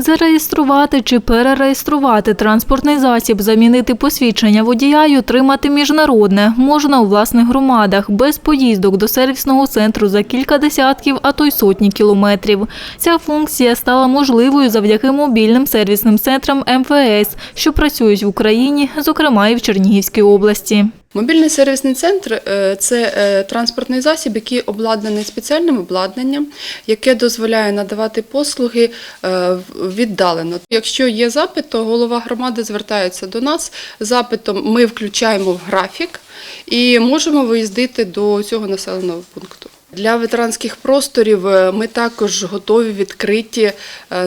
Зареєструвати чи перереєструвати транспортний засіб, замінити посвідчення водія й отримати міжнародне можна у власних громадах без поїздок до сервісного центру за кілька десятків, а то й сотні кілометрів. Ця функція стала можливою завдяки мобільним сервісним центрам МВС, що працюють в Україні, зокрема і в Чернігівській області. Мобільний сервісний центр е, це е, транспортний засіб, який обладнаний спеціальним обладнанням, яке дозволяє надавати послуги е, віддалено. Якщо є запит, то голова громади звертається до нас. Запитом ми включаємо в графік і можемо виїздити до цього населеного пункту. Для ветеранських просторів ми також готові відкриті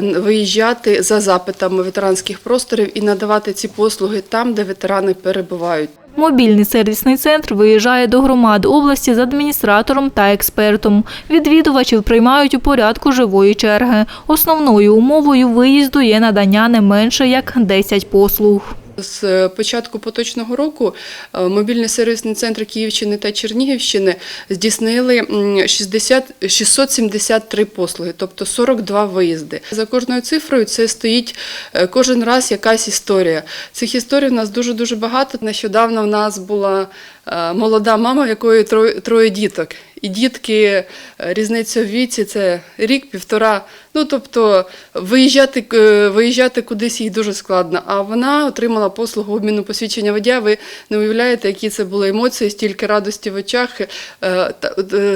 виїжджати за запитами ветеранських просторів і надавати ці послуги там, де ветерани перебувають. Мобільний сервісний центр виїжджає до громад області з адміністратором та експертом. Відвідувачів приймають у порядку живої черги. Основною умовою виїзду є надання не менше як 10 послуг. З початку поточного року е, мобільні сервісні центри Київщини та Чернігівщини здійснили м, 60, 673 послуги, тобто 42 виїзди. За кожною цифрою це стоїть е, кожен раз якась історія. Цих історій у нас дуже дуже багато. Нещодавно в нас була е, молода мама, в якої троє, троє діток. І дітки е, різниця в віці це рік-півтора. Ну тобто виїжджати, е, виїжджати кудись їй дуже складно. А вона отримала послугу обміну посвідчення водія. Ви не уявляєте, які це були емоції, стільки радості в очах. Е,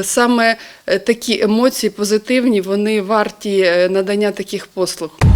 Саме такі емоції позитивні, вони варті надання таких послуг.